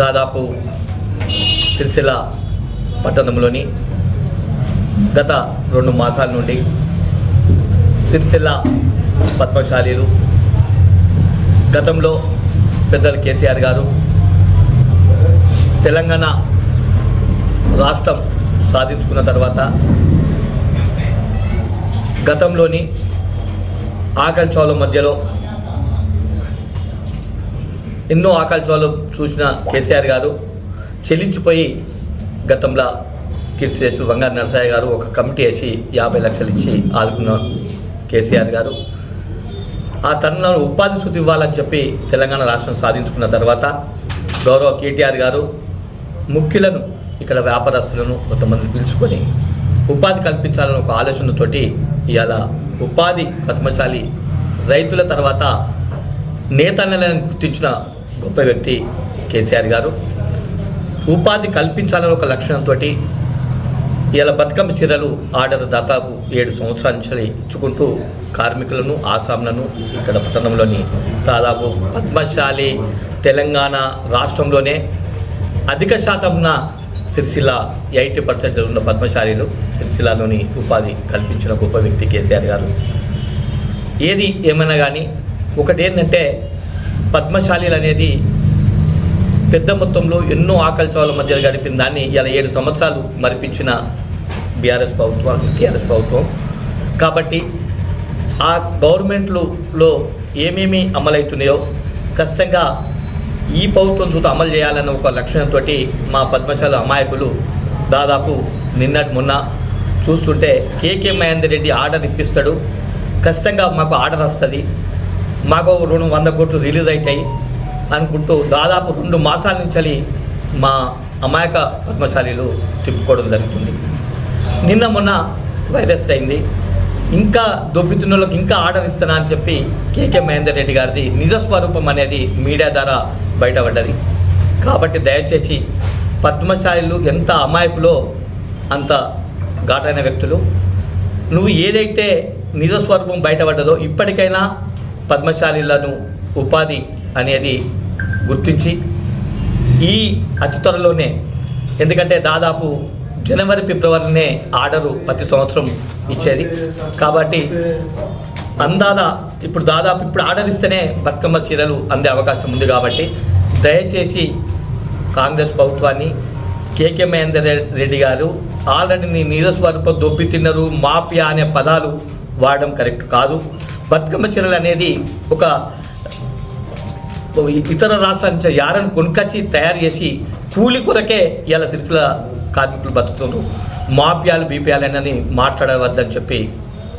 దాదాపు సిరిసిల్ల పట్టణంలోని గత రెండు మాసాల నుండి సిరిసిల్ల పద్మశాలీలు గతంలో పెద్దలు కేసీఆర్ గారు తెలంగాణ రాష్ట్రం సాధించుకున్న తర్వాత గతంలోని ఆకలి చౌల మధ్యలో ఎన్నో ఆకాంక్షలు చూసిన కేసీఆర్ గారు చెల్లించిపోయి గతంలో కీర్తి చేసి బంగారు నరసయ్య గారు ఒక కమిటీ వేసి యాభై లక్షలు ఇచ్చి ఆదుకున్న కేసీఆర్ గారు. ఆ తరుణంలో ఉపాధి శుద్ధి ఇవ్వాలని చెప్పి తెలంగాణ రాష్ట్రం సాధించుకున్న తర్వాత గౌరవ కేటీఆర్ గారు ముఖ్యులను ఇక్కడ వ్యాపారస్తులను కొంతమంది పిలుచుకొని ఉపాధి కల్పించాలని ఒక ఆలోచనతోటి ఇవాళ ఉపాధి పద్మశాలి రైతుల తర్వాత నేతన్నలను గుర్తించిన గొప్ప వ్యక్తి కేసీఆర్ గారు. ఉపాధి కల్పించాలని ఒక లక్ష్యంతో ఇలా బతుకమ్మ చీరలు ఆర్డర్ దాదాపు ఏడు సంవత్సరాల నుంచి ఇచ్చుకుంటూ కార్మికులను ఆసాంలను ఇక్కడ పట్టణంలోని దాదాపు పద్మశాలి తెలంగాణ రాష్ట్రంలోనే అధిక శాతం ఉన్న సిరిసిల్ల ఎయిటీ పర్సెంట్ ఉన్న పద్మశాలీలు సిరిసిల్లలోని ఉపాధి కల్పించిన గొప్ప వ్యక్తి కేసీఆర్ గారు. ఏది ఏమైనా కానీ ఒకటి ఏంటంటే పద్మశాలీలు అనేది పెద్ద మొత్తంలో ఎన్నో ఆకలి మధ్య గడిపిన దాన్ని ఇలా ఏడు సంవత్సరాలు మరిపించిన బీఆర్ఎస్ ప్రభుత్వం టీఆర్ఎస్ ప్రభుత్వం. కాబట్టి ఆ గవర్నమెంట్లో ఏమేమి అమలవుతున్నాయో ఖచ్చితంగా ఈ ప్రభుత్వం చూత అమలు చేయాలన్న ఒక లక్ష్యంతో మా పద్మశాల అమాయకులు దాదాపు నిన్నటి మొన్న చూస్తుంటే కేకే మహేందర్ రెడ్డి ఆర్డర్ ఇప్పిస్తాడు. ఖచ్చితంగా మాకు ఆర్డర్ వస్తుంది. మాకు రెండు వంద కోట్లు రిలీజ్ అవుతాయి అనుకుంటూ దాదాపు రెండు మాసాల నుంచి మా అమాయక పద్మశాలీలు తిప్పుకోవడం జరుగుతుంది. నిన్న మొన్న వైరస్ అయింది. ఇంకా దొబ్బితున్న వాళ్ళకి ఇంకా ఆర్డర్ ఇస్తానా అని చెప్పి కేకే మహేందర్ రెడ్డి గారిది నిజస్వరూపం అనేది మీడియా ద్వారా బయటపడ్డది. కాబట్టి దయచేసి పద్మశాలీలు ఎంత అమాయకులో అంత ఘాటైన వ్యక్తులు. నువ్వు ఏదైతే నిజస్వరూపం బయటపడ్డదో ఇప్పటికైనా పద్మశాలిలను ఉపాధి అనేది గుర్తించి ఈ అతి త్వరలోనే ఎందుకంటే దాదాపు జనవరి ఫిబ్రవరినే ఆర్డరు ప్రతి సంవత్సరం ఇచ్చేది. కాబట్టి అందాద ఇప్పుడు దాదాపు ఇప్పుడు ఆర్డర్ ఇస్తేనే బతుకమ్మ చీరలు అందే అవకాశం ఉంది కాబట్టి దయచేసి కాంగ్రెస్ ప్రభుత్వాన్ని కేకే మహేందర్ రెడ్డి గారు ఆల్రెడీ నీ నీరస్వరూప దొబ్బి తిన్నారు మాఫియా అనే పదాలు వాడడం కరెక్ట్ కాదు. బతుకమ్మ చీరలు అనేది ఒక ఇతర రాష్ట్రాల నుంచి యారను కొనుకొచ్చి తయారు చేసి కూలి కొరకే ఇలా సిరిసిల కార్మికులు బతుకుతున్నారు మాఫియాలు బీపీయాలని మాట్లాడవద్దని చెప్పి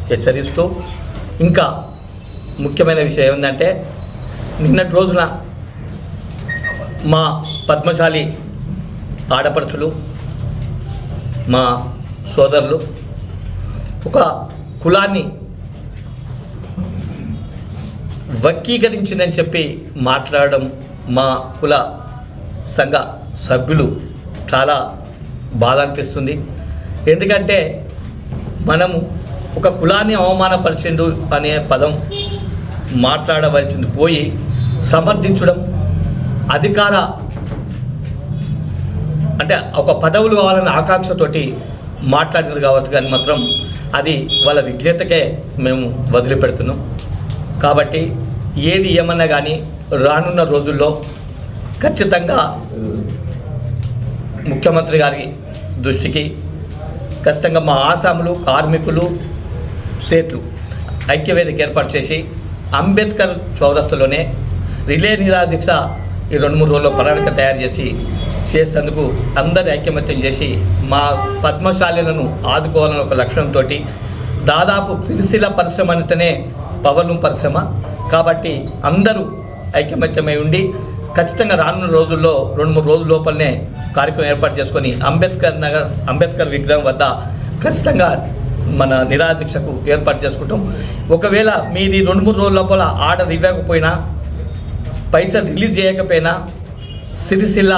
హెచ్చరిస్తూ ఇంకా ముఖ్యమైన విషయం ఏంటంటే నిన్నటి రోజున మా పద్మశాలి ఆడపడుచులు మా సోదరులు ఒక కులాన్ని వక్రీకరించిందని చెప్పి మాట్లాడడం మా కుల సంఘ సభ్యులు చాలా బాధ అనిపిస్తుంది. ఎందుకంటే మనము ఒక కులాన్ని అవమానపరిచిండు అనే పదం మాట్లాడవలసింది పోయి సమర్థించడం అధికార అంటే ఒక పదవులు కావాలన్న ఆకాంక్షతోటి మాట్లాడినారు కావచ్చు కానీ మాత్రం అది వాళ్ళ విజ్ఞతకే మేము వదిలిపెడుతున్నాం. కాబట్టి ఏది ఏమన్నా కానీ రానున్న రోజుల్లో ఖచ్చితంగా ముఖ్యమంత్రి గారి దృష్టికి ఖచ్చితంగా మా ఆసాములు కార్మికులు సేట్లు ఐక్యవేదిక ఏర్పాటు చేసి అంబేద్కర్ చౌరస్తలోనే రిలే నిరాదీక్ష ఈ రెండు మూడు రోజుల్లో ప్రణాళిక తయారు చేసి చేసేందుకు అందరి ఐక్యమత్యం చేసి మా పద్మశాలిలను ఆదుకోవాలని ఒక లక్ష్యంతో దాదాపు సిరిసిల పరిశ్రమ అంటేనే పవర్ పరిశ్రమ. కాబట్టి అందరూ ఐకమత్యమై ఉండి ఖచ్చితంగా రానున్న రోజుల్లో రెండు మూడు రోజుల లోపలనే కార్యక్రమం ఏర్పాటు చేసుకొని అంబేద్కర్ నగర్ అంబేద్కర్ విగ్రహం వద్ద ఖచ్చితంగా మన నిరాదీక్షకు ఏర్పాటు చేసుకుంటాం. ఒకవేళ మీది రెండు మూడు రోజుల లోపల ఆర్డర్ ఇవ్వకపోయినా పైసలు రిలీజ్ చేయకపోయినా సిరిసిల్ల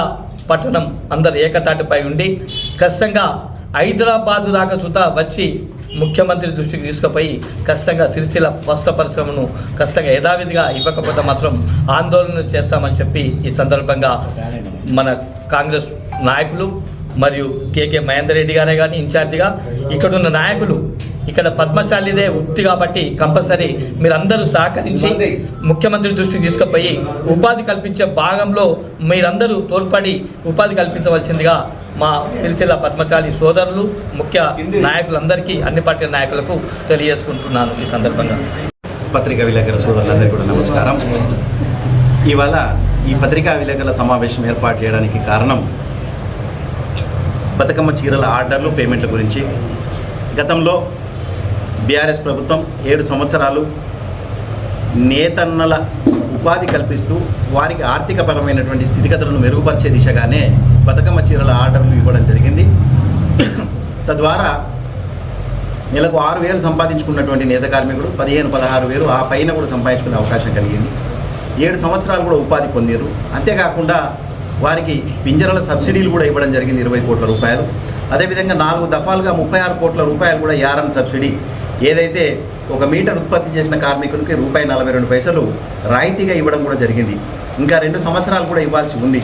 పట్టణం అందరు ఏకతాటిపై ఉండి ఖచ్చితంగా హైదరాబాద్ దాకా చూత వచ్చి ముఖ్యమంత్రి దృష్టికి తీసుకుపోయి ఖచ్చితంగా సిరిసిల్ల వస్త్ర పరిశ్రమను ఖచ్చితంగా యథావిధిగా ఇవ్వకపోతే మాత్రం ఆందోళన చేస్తామని చెప్పి ఈ సందర్భంగా మన కాంగ్రెస్ నాయకులు మరియు కేకే మహేందర్ రెడ్డి గారే కానీ ఇన్ఛార్జిగా ఇక్కడ ఉన్న నాయకులు ఇక్కడ పద్మశాలిదే ఉక్తి కాబట్టి కంపల్సరీ మీరందరూ సహకరించి ముఖ్యమంత్రి దృష్టికి తీసుకుపోయి ఉపాధి కల్పించే భాగంలో మీరందరూ తోడ్పడి ఉపాధి కల్పించవలసిందిగా మా సిరిసిల్ల పద్మశాలి సోదరులు ముఖ్య నాయకులందరికీ అన్ని పార్టీల నాయకులకు తెలియజేసుకుంటున్నాను ఈ సందర్భంగా. పత్రికా విలేకరుల సోదరులందరికీ కూడా నమస్కారం. ఇవాళ ఈ పత్రికా విలేకరుల సమావేశం ఏర్పాటు చేయడానికి కారణం బతుకమ్మ చీరల ఆర్డర్లు పేమెంట్ల గురించి. గతంలో బీఆర్ఎస్ ప్రభుత్వం ఏడు సంవత్సరాలు నేతన్నల ఉపాధి కల్పిస్తూ వారికి ఆర్థికపరమైనటువంటి స్థితిగతులను మెరుగుపరిచే దిశగానే బతుకమ్మ చీరల ఆర్డర్లు ఇవ్వడం జరిగింది. తద్వారా నెలకు ఆరు వేలు సంపాదించుకున్నటువంటి నేత కార్మికుడు పదిహేను పదహారు వేలు ఆ పైన కూడా సంపాదించుకునే అవకాశం కలిగింది. ఏడు సంవత్సరాలు కూడా ఉపాధి పొందారు. అంతేకాకుండా వారికి పింజరల సబ్సిడీలు కూడా ఇవ్వడం జరిగింది ఇరవై కోట్ల రూపాయలు. అదేవిధంగా నాలుగు దఫాలుగా ముప్పై ఆరు కోట్ల రూపాయలు కూడా యారన్ సబ్సిడీ. ఏదైతే ఒక మీటర్ ఉత్పత్తి చేసిన కార్మికులకి రూపాయి నలభై రెండు పైసలు రాయితీగా ఇవ్వడం కూడా జరిగింది. ఇంకా రెండు సంవత్సరాలు కూడా ఇవ్వాల్సి ఉంది.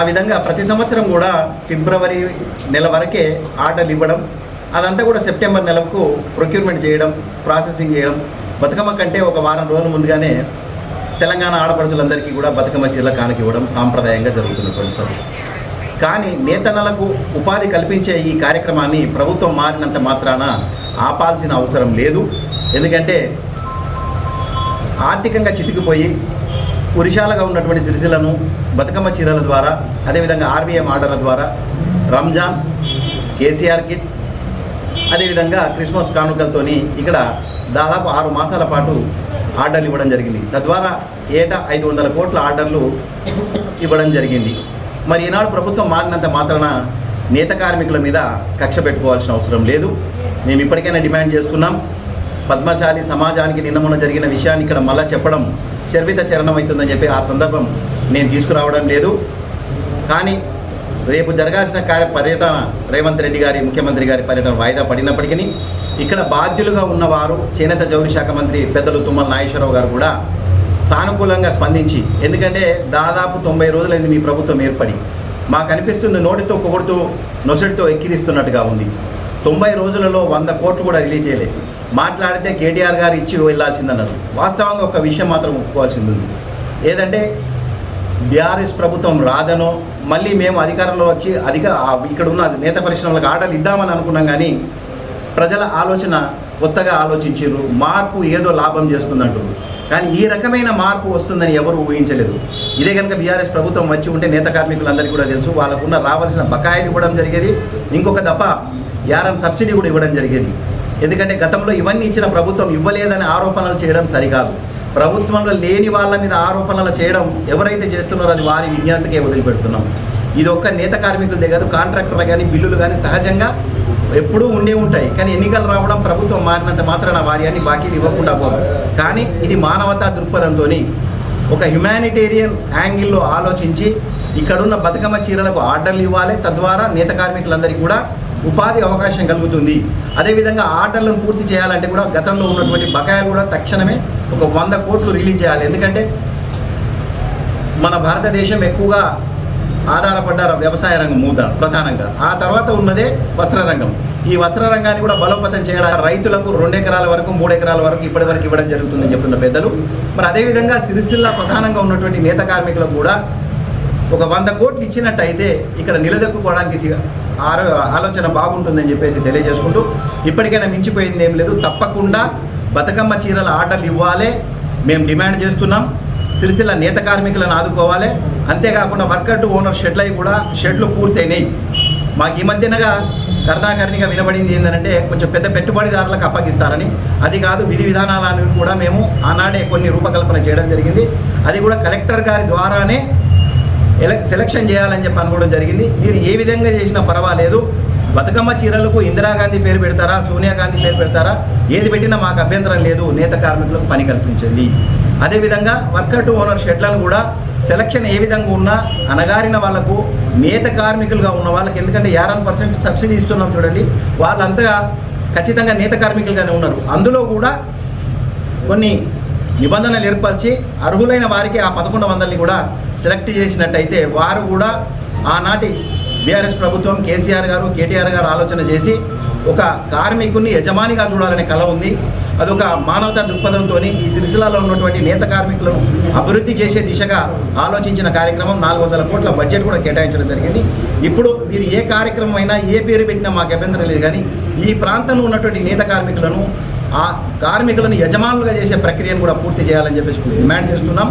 ఆ విధంగా ప్రతి సంవత్సరం కూడా ఫిబ్రవరి నెల వరకే ఆర్డర్లు ఇవ్వడం అదంతా కూడా సెప్టెంబర్ నెలకు ప్రొక్యూర్మెంట్ చేయడం ప్రాసెసింగ్ చేయడం బతుకమ్మ కంటే ఒక వారం రోజుల ముందుగానే తెలంగాణ ఆడపడుచులందరికీ కూడా బతుకమ్మ చీరల కానుక ఇవ్వడం సాంప్రదాయంగా జరుగుతున్నటువంటి కానీ నేతన్నలకు ఉపాధి కల్పించే ఈ కార్యక్రమాన్ని ప్రభుత్వం మారినంత మాత్రాన ఆపాల్సిన అవసరం లేదు. ఎందుకంటే ఆర్థికంగా చితికిపోయి పురుషాలుగా ఉన్నటువంటి సిరిసిలను బతుకమ్మ చీరల ద్వారా అదేవిధంగా ఆర్బీఎం ఆర్డర్ల ద్వారా రంజాన్ కేసీఆర్ కిట్ అదేవిధంగా క్రిస్మస్ కానుకలతోని ఇక్కడ దాదాపు ఆరు మాసాల పాటు ఆర్డర్లు ఇవ్వడం జరిగింది. తద్వారా ఏటా ఐదు వందల కోట్ల ఆర్డర్లు ఇవ్వడం జరిగింది. మరి ఈనాడు ప్రభుత్వం మారినంత మాత్రాన నేత కార్మికుల మీద కక్ష పెట్టుకోవాల్సిన అవసరం లేదు. మేము ఇప్పటికైనా డిమాండ్ చేస్తున్నాం. పద్మశాలి సమాజానికి నిన్నమున జరిగిన విషయాన్ని ఇక్కడ మళ్ళా చెప్పడం చర్విత చరణం అవుతుందని చెప్పి ఆ సందర్భం నేను తీసుకురావడం లేదు. కానీ రేపు జరగాల్సిన కార్య పర్యటన రేవంత్ రెడ్డి గారి ముఖ్యమంత్రి గారి పర్యటన వాయిదా పడినప్పటికీ ఇక్కడ బాధ్యులుగా ఉన్నవారు చేనేత జౌలి శాఖ మంత్రి పెద్దలు తుమ్మల నాగేశ్వరరావు గారు కూడా సానుకూలంగా స్పందించి ఎందుకంటే దాదాపు తొంభై రోజులైంది మీ ప్రభుత్వం ఏర్పడి మాకు అనిపిస్తుంది నోటితో పొగుడుతూ నొసటితో ఎక్కిరిస్తున్నట్టుగా ఉంది. తొంభై రోజులలో వంద కోట్లు కూడా రిలీజ్ చేయలేదు మాట్లాడితే కేటీఆర్ గారు ఇచ్చి వెళ్ళాల్సిందన్నారు వాస్తవంగా ఒక విషయం మాత్రం ఒప్పుకోవాల్సింది ఉంది ఏదంటే బీఆర్ఎస్ ప్రభుత్వం రాదనో మళ్ళీ మేము అధికారంలో వచ్చి అధిక ఇక్కడ ఉన్న నేత పరిశ్రమలకు ఆటలు ఇద్దామని అనుకున్నాం కానీ ప్రజల ఆలోచన కొత్తగా ఆలోచించారు మార్పు ఏదో లాభం చేస్తుందంటారు కానీ ఈ రకమైన మార్పు వస్తుందని ఎవరు ఊహించలేదు. ఇదే కనుక బీఆర్ఎస్ ప్రభుత్వం వచ్చి ఉంటే నేత కార్మికులందరికీ కూడా తెలుసు వాళ్ళకున్న రావాల్సిన బకాయిలు ఇవ్వడం జరిగేది. ఇంకొక దఫ యారన్ సబ్సిడీ కూడా ఇవ్వడం జరిగేది. ఎందుకంటే గతంలో ఇవన్నీ ఇచ్చిన ప్రభుత్వం ఇవ్వలేదని ఆరోపణలు చేయడం సరికాదు. ప్రభుత్వంలో లేని వాళ్ళ మీద ఆరోపణలు చేయడం ఎవరైతే చేస్తున్నారో అది వారి విజ్ఞాతకే వదిలిపెడుతున్నాం. ఇది ఒక్క నేత కార్మికులదే కాదు కాంట్రాక్టర్లు కానీ బిల్లులు కానీ సహజంగా ఎప్పుడూ ఉండే ఉంటాయి. కానీ ఎన్నికలు రావడం ప్రభుత్వం మారినంత మాత్రాన వారి అన్ని బాకీలు ఇవ్వకుండా పోదు కానీ ఇది మానవతా దృక్పథంతో ఒక హ్యుమానిటేరియన్ యాంగిల్లో ఆలోచించి ఇక్కడున్న బతుకమ్మ చీరలకు ఆర్డర్లు ఇవ్వాలి. తద్వారా నేత కార్మికులందరికీ కూడా ఉపాధి అవకాశం కలుగుతుంది. అదేవిధంగా ఆర్డర్లను పూర్తి చేయాలంటే కూడా గతంలో ఉన్నటువంటి బకాయిలు కూడా తక్షణమే ఒక వంద కోట్లు రిలీజ్ చేయాలి. ఎందుకంటే మన భారతదేశం ఎక్కువగా ఆధారపడ్డ వ్యవసాయ రంగం మూత ప్రధానంగా. ఆ తర్వాత ఉన్నదే వస్త్ర రంగం ఈ వస్త్ర రంగాన్ని కూడా బలోపేతం చేయడానికి రైతులకు రెండు ఎకరాల వరకు మూడు ఎకరాల వరకు ఇప్పటి వరకు ఇవ్వడం జరుగుతుందని చెప్తున్న పెద్దలు. మరి అదేవిధంగా సిరిసిల్ల ప్రధానంగా ఉన్నటువంటి నేత కార్మికులకు కూడా ఒక వంద కోట్లు ఇచ్చినట్టయితే ఇక్కడ నిలదొక్కుకోవడానికి ఆరో ఆలోచన బాగుంటుందని చెప్పేసి తెలియజేసుకుంటూ ఇప్పటికైనా మించిపోయింది ఏం లేదు. తప్పకుండా బతుకమ్మ చీరల ఆర్డర్లు ఇవ్వాలి. మేము డిమాండ్ చేస్తున్నాం. సిరిసిల్ల నేత కార్మికులను ఆదుకోవాలి. అంతేకాకుండా వర్కర్ టు ఓనర్ షెడ్లు అవి కూడా షెడ్లు పూర్తయినాయి. మాకు ఈ మధ్యనగా కర్ణాకర్ణిగా వినబడింది ఏంటంటే కొంచెం పెద్ద పెట్టుబడిదారులకు అప్పగిస్తారని. అది కాదు విధి విధానాలను కూడా మేము ఆనాడే కొన్ని రూపకల్పన చేయడం జరిగింది. అది కూడా కలెక్టర్ గారి ద్వారానే సెలక్షన్ చేయాలని చెప్పి అనుకోవడం జరిగింది. మీరు ఏ విధంగా చేసినా పర్వాలేదు. బతుకమ్మ చీరలకు ఇందిరాగాంధీ పేరు పెడతారా సోనియా గాంధీ పేరు పెడతారా? ఏది పెట్టినా మాకు అభ్యంతరం లేదు. నేత కార్మికులకు పని కల్పించండి. అదేవిధంగా వర్కర్ టు ఓనర్ షెడ్లను కూడా సెలక్షన్ ఏ విధంగా ఉన్నా అనగారిన వాళ్ళకు మేత కార్మికులుగా ఉన్న వాళ్ళకి ఎందుకంటే యారన్ పర్సెంట్ సబ్సిడీ ఇస్తున్నాం చూడండి వాళ్ళంతగా ఖచ్చితంగా నేత కార్మికులుగానే ఉన్నారు. అందులో కూడా కొన్ని నిబంధనలు ఏర్పరిచి అర్హులైన వారికి ఆ పదకొండు వందలని కూడా సెలెక్ట్ చేసినట్టయితే వారు కూడా ఆనాటి బీఆర్ఎస్ ప్రభుత్వం కేసీఆర్ గారు కేటీఆర్ గారు ఆలోచన చేసి ఒక కార్మికుని యజమానిగా చూడాలనే కళ ఉంది. అదొక మానవతా దృక్పథంతో ఈ సిరిసిల్లాలో ఉన్నటువంటి నేత కార్మికులను అభివృద్ధి చేసే దిశగా ఆలోచించిన కార్యక్రమం నాలుగు వందల కోట్ల బడ్జెట్ కూడా కేటాయించడం జరిగింది. ఇప్పుడు మీరు ఏ కార్యక్రమం అయినా ఏ పేరు పెట్టినా మాకు అభ్యంతరం లేదు కానీ ఈ ప్రాంతంలో ఉన్నటువంటి నేత కార్మికులను ఆ కార్మికులను యజమానులుగా చేసే ప్రక్రియను కూడా పూర్తి చేయాలని చెప్పేసి డిమాండ్ చేస్తున్నాం.